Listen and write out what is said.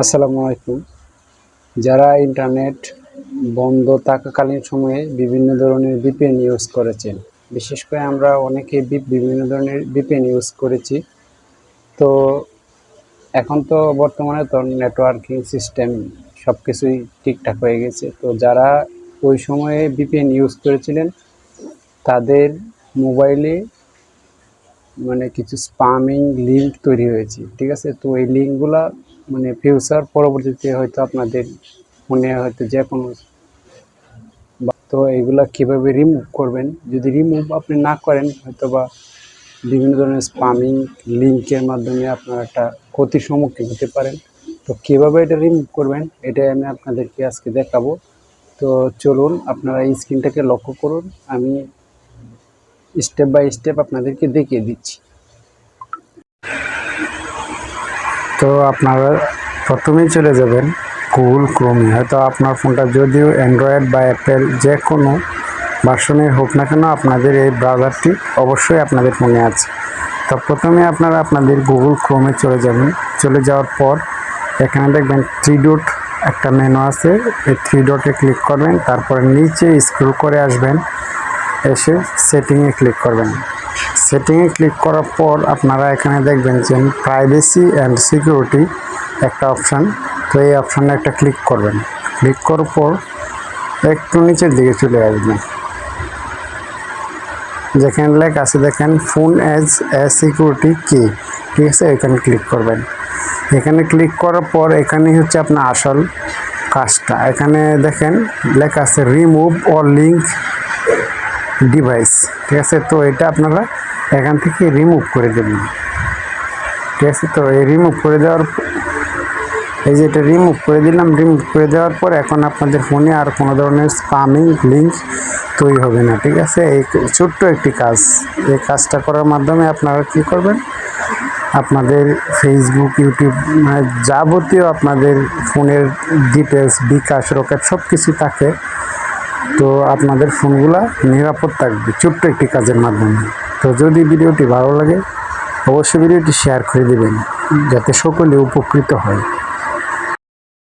আসসালামু আলাইকুম। যারা ইন্টারনেট বন্ধ থাকাকালীন সময়ে বিভিন্ন ধরনের ভিপিএন ইউজ করেছেন, বিশেষ করে আমরা অনেকে বিভিন্ন ধরনের ভিপিএন ইউজ করেছি। তো এখন তো বর্তমানে তো নেটওয়ার্কিং সিস্টেম সব কিছুই ঠিকঠাক হয়ে গেছে। তো যারা ওই সময়ে ভিপিএন ইউজ করেছিলেন, তাদের মোবাইলে মানে কিছু স্পামিং লিঙ্ক তৈরি হয়েছে, ঠিক আছে? তো এই লিঙ্কগুলা মানে ফিউচার পরবর্তীতে হয়তো আপনাদের ফোনে হয়তো যে কোনো তো এগুলা কীভাবে রিমুভ করবেন? যদি রিমুভ আপনি না করেন হয়তো বা বিভিন্ন ধরনের স্পামিং লিঙ্কের মাধ্যমে আপনার একটা ক্ষতির সম্মুখীন হতে পারেন। তো কীভাবে এটা রিমুভ করবেন? এটাই আমি আপনাদেরকে আজকে দেখাবো। তো চলুন, আপনারা এই স্ক্রিনটাকে লক্ষ্য করুন। আমি স্টেপ বাই স্টেপ আপনাদেরকে দেখিয়ে দিচ্ছি। তো আপনারা প্রথমেই চলে যাবেন গুগল ক্রোমে হয়তো আপনার ফোনটা যদিও অ্যান্ড্রয়েড বা অ্যাপেল যে কোনো ভার্সনের হোক না কেন আপনাদের এই ব্রাউজারটি অবশ্যই আপনাদের ফোনে আছে। তো প্রথমে আপনারা আপনাদের গুগল ক্রোমে চলে যাবেন। চলে যাওয়ার পর এখানে দেখবেন থ্রি ডট একটা মেনু আছে। এই থ্রি ডটে ক্লিক করবেন। তারপরে নিচে স্ক্রল করে আসবেন। এসে সেটিংয়ে ক্লিক করবেন। সেটিংয়ে ক্লিক করার পর আপনারা এখানে দেখবেন যে প্রাইভেসি অ্যান্ড সিকিউরিটি একটা অপশান তো এই অপশানে একটা ক্লিক করবেন। ক্লিক করার পর একটু নিচের দিকে চলে আসবেন। যেখানে লেখা আছে দেখেন ফোন অ্যাজ এ সিকিউরিটি কি ঠিক আছে? এখানে ক্লিক করবেন। এখানে ক্লিক করার পর এখানে হচ্ছে আপনার আসল কাজটা। এখানে দেখেন লেখা আছে রিমুভ অর লিঙ্ক ডিভাইস ঠিক আছে? তো এটা আপনারা এখান থেকে রিমুভ করে দেবেন। ঠিক আছে? তো এই রিমুভ করে দেওয়ার এই যে এটা রিমুভ করে দিলাম রিমুভ করে দেওয়ার পর এখন আপনাদের ফোনে আর কোনো ধরনের স্পামিং লিঙ্ক তৈরি হবে না, ঠিক আছে? এই ছোট্ট একটি কাজ, এই কাজটা করার মাধ্যমে আপনারা কি করবেন? আপনাদের ফেসবুক ইউটিউব মানে যাবতীয় আপনাদের ফোনের ডিটেলস বিকাশ, রকেট সব কিছু থাকে তো আপনাদের ফোনগুলো নিরাপদ থাকবে, ছোট্ট একটি কাজের মাধ্যমে। তো যদি ভিডিওটি ভালো লাগে, অবশ্যই ভিডিওটি শেয়ার করে দেবেন, যাতে সকলে উপকৃত হয়।